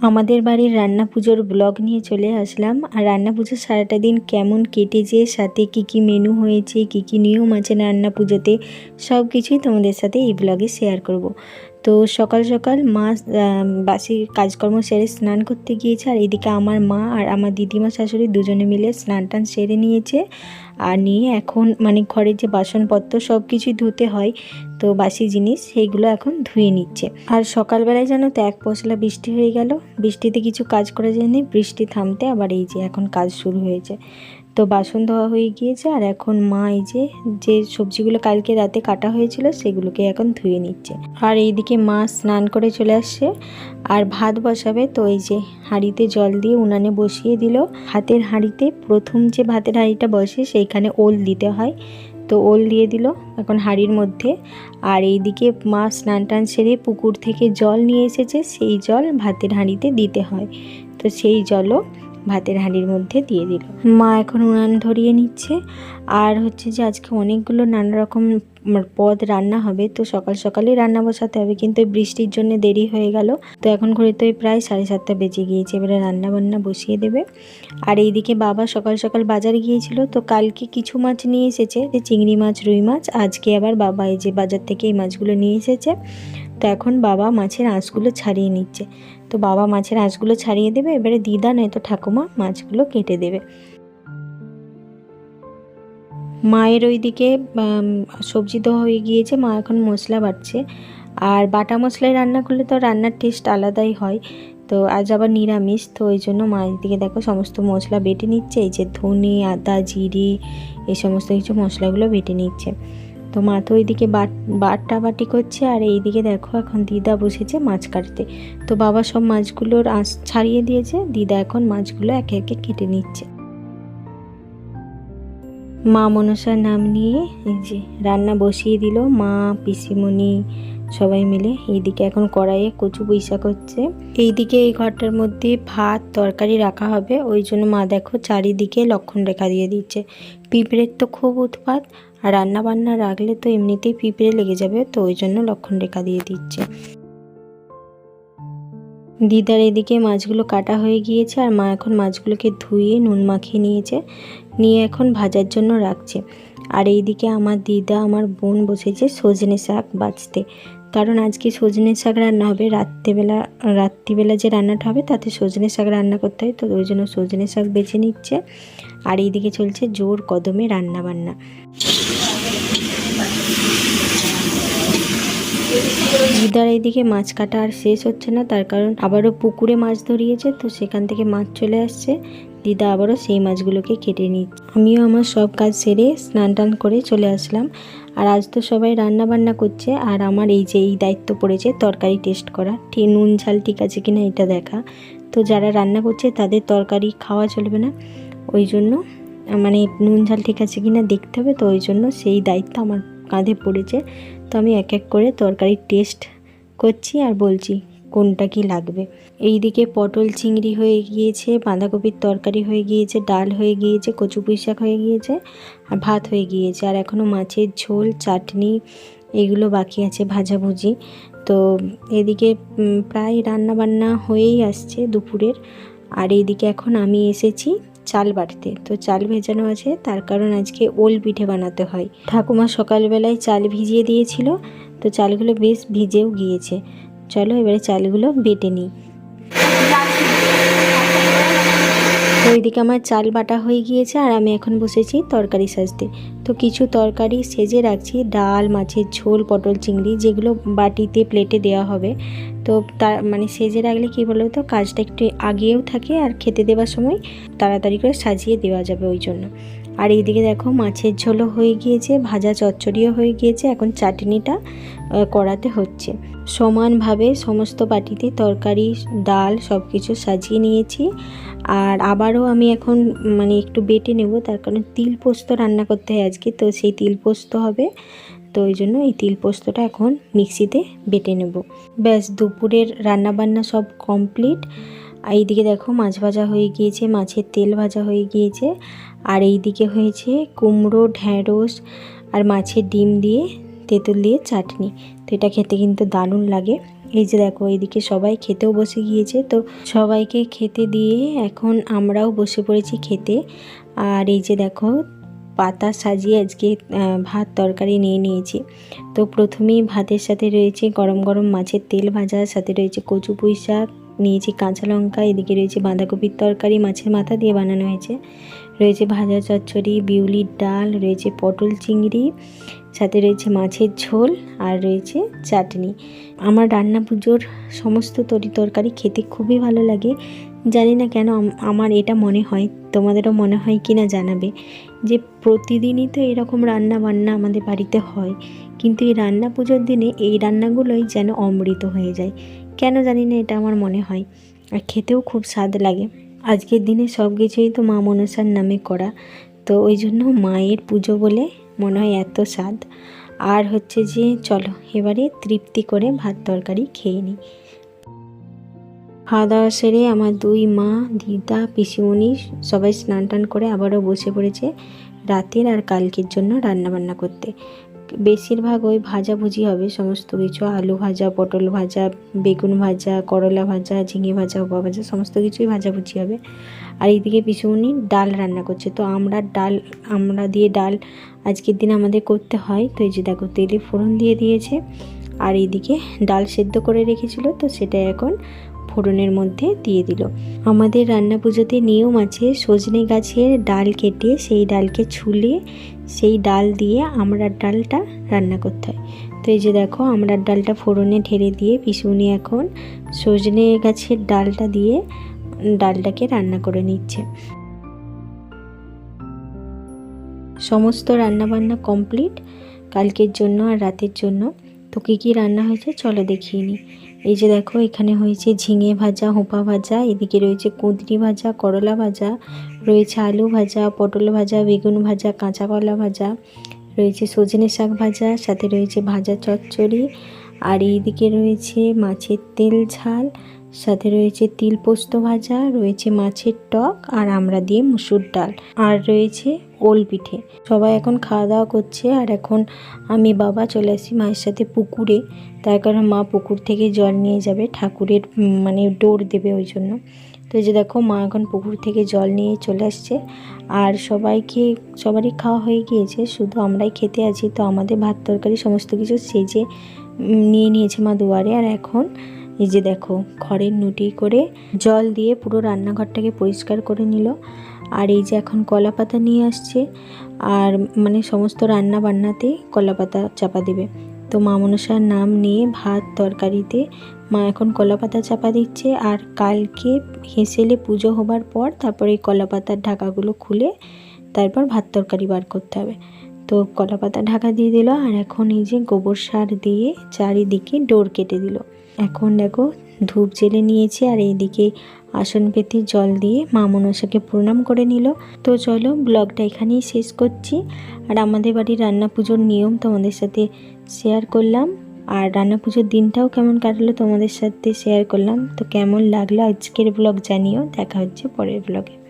আমাদের বাড়ির রান্না পুজোর ব্লগ নিয়ে চলে আসলাম। আর রান্না পুজোর সারাটা দিন কেমন কেটেছে, সাথে কি কি মেনু হয়েছে, কি কি নিয়ম আছে রান্না পুজোতে, সব কিছুই তোমাদের সাথে এই ব্লগে শেয়ার করব। তো সকাল সকাল মা বাসি কাজকর্ম সেরে স্নান করতে গিয়েছে। আর এদিকে আমার মা আর আমার দিদিমা শাশুড়ি দুজনে মিলে স্নান টান সেরে নিয়েছে। আর নিয়ে এখন মানে ঘরের যে বাসনপত্র সব কিছুই ধুতে হয়। তো বাসি জিনিস সেইগুলো এখন ধুয়ে নিচ্ছে। আর সকালবেলায় জানো তো এক পশলা বৃষ্টি হয়ে গেল, বৃষ্টিতে কিছু কাজ করা যায়নি, বৃষ্টি থামতে আবার এই যে এখন কাজ শুরু হয়েছে। তো বাসন ধোয়া হয়ে গিয়েছে আর এখন মা এই যে যে সবজিগুলো কালকে রাতে কাটা হয়েছিল সেগুলোকে এখন ধুয়ে নিচ্ছে। আর এইদিকে মা স্নান করে চলে আসছে আর ভাত বসাবে, তো এই যে হাঁড়িতে জল দিয়ে উনানে বসিয়ে দিল। হাতের হাঁড়িতে প্রথম যে ভাতের হাঁড়িটা বসে সেইখানে ওল দিতে হয়। তো ওল দিয়ে দিল এখন হাড়ির মধ্যে। আর এইদিকে মা স্নান টান সেরে পুকুর থেকে জল নিয়ে এসেছে, সেই জল ভাতের হাঁড়িতে দিতে হয়। তো সেই জলও ভাতের হাঁড়ির মধ্যে দিয়ে দিল। মা এখন উনান ধরিয়ে নিচ্ছে। আর হচ্ছে যে আজকে অনেকগুলো নানা রকম পদ রান্না হবে, তো সকাল সকালেই রান্না বসাতে হবে। কিন্তু বৃষ্টির জন্য দেরি হয়ে গেল। তো এখন ঘড়িতে প্রায় সাড়ে সাতটা বেজে গিয়েছে। এবারে রান্না বান্না বসিয়ে দেবে। আর এইদিকে বাবা সকাল সকাল বাজার গিয়েছিল। তো কালকে কিছু মাছ নিয়ে এসেছে, যে চিংড়ি মাছ, রুই মাছ। আজকে আবার বাবা এই যে বাজার থেকে এই মাছগুলো নিয়ে এসেছে। তো এখন বাবা মাছের আঁশগুলো ছাড়িয়ে নিচ্ছে। তো বাবা মাছের আঁশগুলো ছাড়িয়ে দেবে। এবারে দিদা নয়তো ঠাকুমা মাছগুলো কেটে দেবে। মায়ের ওইদিকে সবজি তো হয়ে গিয়েছে, মা এখন মশলা বাটছে। আর বাটা মশলায় রান্না করলে তো রান্নার টেস্ট আলাদাই হয়। তো আজ আবার নিরামিষ, তো ওই জন্য মা এদিকে দেখো সমস্ত মশলা বেটে নিচ্ছে, এই যে ধনে, আদা, জিরে, এই সমস্ত কিছু মশলাগুলো বেটে নিচ্ছে। তো মা তো ওইদিকে বাট বাটা বাটি করছে, আর এইদিকে দেখো এখন দিদা বসেছে মাছ কাটতে। তো বাবা সব মাছগুলোর আঁশ ছাড়িয়ে দিয়েছে, দিদা এখন মাছগুলো একে একে কেটে নিচ্ছে। মা মনসার নাম নিয়ে এই যে রান্না বসিয়ে দিল মা, পিসিমণি সবাই মিলে। এইদিকে এখন কড়াইয়ে কচু পয়সা করছে এইদিকে এই ঘরটার মধ্যে ভাত, তরকারি রাখা হবে। ওই জন্য মা দেখো চারিদিকে লক্ষণ রেখা দিয়ে দিচ্ছে। পিঁপড়ের তো খুব উৎপাত। আর রান্না বান্না রাখলে তো এমনিতেই পিঁপড়ে লেগে যাবে, তো ওই জন্য লক্ষণ রেখা দিয়ে দিচ্ছে। দিদার এদিকে মাছগুলো কাটা হয়ে গিয়েছে। আর মা এখন মাছগুলোকে ধুয়ে নুন মাখিয়ে নিয়েছে। নিয়ে এখন ভাজার জন্য রাখছে। আর এইদিকে আমার দিদা, আমার বোন বসেছে সজনে শাক বাছতে কারণ আজকে সজনে শাক রান্না হবে। রাত্রেবেলা, রাত্রিবেলা যে রান্নাটা হবে, তাতে সজনে শাক রান্না করতে হয়। তো ওই জন্য সজনে শাক বেছে নিচ্ছে। আর এইদিকে চলছে জোর কদমে রান্না বান্না দিদার এইদিকে মাছ কাটা আর শেষ হচ্ছে না। তার কারণ আবারও পুকুরে মাছ ধরিয়েছে। তো সেখান থেকে মাছ চলে আসছে। দিদা আবারও সেই মাছগুলোকে কেটে নিচ্ছে আমিও আমার সব কাজ সেরে স্নান টান করে চলে আসলাম। আর আজ তো সবাই রান্না বান্না করছে, আর আমার এই যে এই দায়িত্ব পড়েছে তরকারি টেস্ট করা ঠিক নুন ঝাল ঠিক আছে কিনা এটা দেখা। তো যারা রান্না করছে তাদের তরকারি খাওয়া চলবে না। ওই জন্য মানে নুন ঝাল ঠিক আছে কিনা দেখতে হবে। তো ওই জন্য সেই দায়িত্ব আমার কাঁধে পড়েছে। তো আমি এক এক করে তরকারির টেস্ট করছি আর বলছি কোনটা কি লাগবে। এইদিকে পটল চিংড়ি হয়ে গিয়েছে, বাঁধাকপির তরকারি হয়ে গিয়েছে, ডাল হয়ে গিয়েছে, কচু পুঁই শাক হয়ে গিয়েছে, আর ভাত হয়ে গিয়েছে, আর এখনও মাছের ঝোল, চাটনি এগুলো বাকি আছে ভাজাভুজি। তো এদিকে প্রায় রান্না বান্না হয়েই আসছে দুপুরের। আর এইদিকে এখন আমি এসেছি চাল বাটতে। তো চাল ভেজানো আছে, তার কারণ আজকে ওল পিঠে বানাতে হয়। ঠাকুমা সকালবেলায় চাল ভিজিয়ে দিয়েছিল, তো চালগুলো বেশ ভিজেও গিয়েছে। চলো এবারে চালগুলো বেটে নিই। ওইদিকে আমার চাল বাটা হয়ে গিয়েছে আর আমি এখন বসেছি তরকারি সাজতে। তো কিছু তরকারি সেজে রাখছি, ডাল, মাছের ঝোল, পটল চিংড়ি যেগুলো বাটিতে, প্লেটে দেওয়া হবে। তো তার মানে সেজে রাখলে কী বলো তো, কাজটা একটু আগেও থাকে আর খেতে দেওয়ার সময় তাড়াতাড়ি করে সাজিয়ে দেওয়া যাবে ওই জন্য। আর এইদিকে দেখো মাছের ঝোলও হয়ে গিয়েছে, ভাজা চচ্চড়িও হয়ে গিয়েছে, এখন চাটনিটা করাতে হচ্ছে। সমানভাবে সমস্ত বাটিতে তরকারি, ডাল সব কিছু সাজিয়ে নিয়েছি। আর আবারও আমি এখন মানে একটু বেটে নেব, তার কারণ তিল পোস্ত রান্না করতে হয় আজকে, তো সেই তিল পোস্ত হবে। তো ওই জন্য এই তিল পোস্তটা এখন মিক্সিতে বেটে নেব। ব্যাস, দুপুরের রান্নাবান্না সব কমপ্লিট আর এইদিকে দেখো মাছ ভাজা হয়ে গিয়েছে, মাছের তেল ভাজা হয়ে গিয়েছে। আর এইদিকে হয়েছে কুমড়ো, ঢ্যাঁড়স আর মাছের ডিম দিয়ে তেঁতুল দিয়ে চাটনি। তো এটা খেতে কিন্তু দারুণ লাগে। এই যে দেখো এইদিকে সবাই খেতেও বসে গিয়েছে। তো সবাইকে খেতে দিয়ে এখন আমরাও বসে পড়েছি খেতে। আর এই যে দেখো পাতা সাজিয়ে আজকে ভাত তরকারি নিয়ে নিয়েছি। তো প্রথমেই ভাতের সাথে রয়েছে গরম গরম মাছের তেল ভাজার, সাথে রয়েছে কচু পুঁই শাক নিয়েছি কাঁচা লঙ্কা, এদিকে রয়েছে বাঁধাকপির তরকারি, মাছের মাথা দিয়ে বানানো হয়েছে। রয়েছে ভাজা চচ্চড়ি, বিউলির ডাল, রয়েছে পটল চিংড়ি, সাথে রয়েছে মাছের ঝোল আর রয়েছে চাটনি। আমার রান্না পুজোর সমস্ত তরি তরকারি খেতে খুবই ভালো লাগে। জানি না কেন আমার এটা মনে হয়, তোমাদেরও মনে হয় কি না জানাবে যে প্রতিদিনই তো এরকম রান্না বান্না আমাদের বাড়িতে হয়। কিন্তু এই রান্না পুজোর দিনে এই রান্নাগুলোই যেন অমৃত হয়ে যায়। কেন জানি না, এটা আমার মনে হয়। আর খেতেও খুব স্বাদ লাগে। আজকের দিনে সব কিছুই তো মা মনসার নামে করা। তো ওই জন্য মায়ের পুজো বলে মনে হয় এত স্বাদ। আর হচ্ছে যে, চলো, এবারে তৃপ্তি করে ভাত তরকারি খেয়ে নিই। খাওয়া দাওয়া সেরে আমার দুই মা, দিদা, পিসিমণি সবাই স্নান টান করে আবারও বসে পড়েছে রাতের আর কালকের জন্য রান্না বান্না করতে। বেশিরভাগ ওই ভাজাভুজি হবে, সমস্ত কিছু, আলু ভাজা, পটল ভাজা, বেগুন ভাজা, করলা ভাজা, ঝিঙে ভাজা উবা ভাজা, সমস্ত কিছুই ভাজাভুজি হবে। আর এইদিকে পিসুমণি ডাল রান্না করছে। তো আমরা ডাল, আমরা দিয়ে ডাল আজকের দিন আমাদের করতে হয়। তো এই যে দেখো, তেলে ফোড়ন দিয়ে দিয়েছে। আর এইদিকে ডাল সেদ্ধ করে রেখেছিল। তো সেটা এখন ফোড়নের মধ্যে দিয়ে দিল। আমাদের রান্না পুজোতে নিয়ম আছে, সজনে গাছের ডাল কেটে সেই ডালকে ছুলে সেই ডাল দিয়ে আমড়ার ডালটা রান্না করতে হয়। তো এই যে দেখো, আমড়ার ডালটা ফোড়নে ঢেলে দিয়ে পিসুনি এখন সজনে গাছের ডালটা দিয়ে ডালটাকে রান্না করে নিচ্ছে। সমস্ত রান্নাবান্না কমপ্লিট। কালকের জন্য আর রাতের জন্য। তো কী কী রান্না হয়েছে? চলো দেখিয়ে নিই এই যে দেখো, এখানে হয়েছে ঝিঙে ভাজা, হোপা ভাজা, এদিকে রয়েছে কুঁদরি ভাজা, করলা ভাজা, রয়েছে আলু ভাজা, পটল ভাজা, বেগুন ভাজা, কাঁচা কলা ভাজা, রয়েছে সজনে শাক ভাজা, সাথে রয়েছে ভাজা চচ্চড়ি আর এইদিকে রয়েছে মাছের তেল ঝাল, সাথে রয়েছে তিল পোস্ত ভাজা, রয়েছে মাছের টক আর আমরা দিয়ে মুসুর ডাল, আর রয়েছে ওল পিঠে। সবাই এখন খাওয়া দাওয়া করছে আর এখন আমি বাবা চলে আসি মায়ের সাথে পুকুরে, তার কারণ মা পুকুর থেকে জল নিয়ে যাবে, ঠাকুরের মানে ডোর দেবে ওই জন্য। তো যে দেখো, মা এখন পুকুর থেকে জল নিয়ে চলে আসছে আর সবাইকে, সবারই খাওয়া হয়ে গিয়েছে, শুধু আমরাই খেতে আছি, তো আমাদের ভাত তরকারি সমস্ত কিছু সেজে নিয়ে নিয়েছে মা দুয়ারে। আর এখন এই যে দেখো খড়ের নুটি করে জল দিয়ে পুরো রান্নাঘরটাকে পরিষ্কার করে নিল। আর এই যে এখন কলা পাতা নিয়ে আসছে। আর মানে সমস্ত রান্না বান্নাতে কলা পাতা চাপা দেবে। তো মা মনসার নাম নিয়ে ভাত তরকারিতে মা এখন কলা পাতা চাপা দিচ্ছে। আর কালকে হেসেলে পুজো হবার পর তারপরে এই কলা পাতার ঢাকাগুলো খুলে তারপর ভাত তরকারি বার করতে হবে। তো কলা পাতা ঢাকা দিয়ে দিল আর এখন এই যে গোবর সার দিয়ে চারিদিকে ডোর কেটে দিল। এখন দেখো ধূপ জেলে নিয়েছে আর এইদিকে আসন পেতে জল দিয়ে মা মনসাকে প্রণাম করে নিল। তো চলো ব্লগটা এখানেই শেষ করছি। আর আমাদের বাড়ির রান্না পুজোর নিয়ম তোমাদের সাথে শেয়ার করলাম। আর রান্না পুজোর দিনটাও কেমন কাটলো তোমাদের সাথে শেয়ার করলাম। তো কেমন লাগল আজকের ব্লগ জানিও। দেখা হচ্ছে পরের ব্লগে।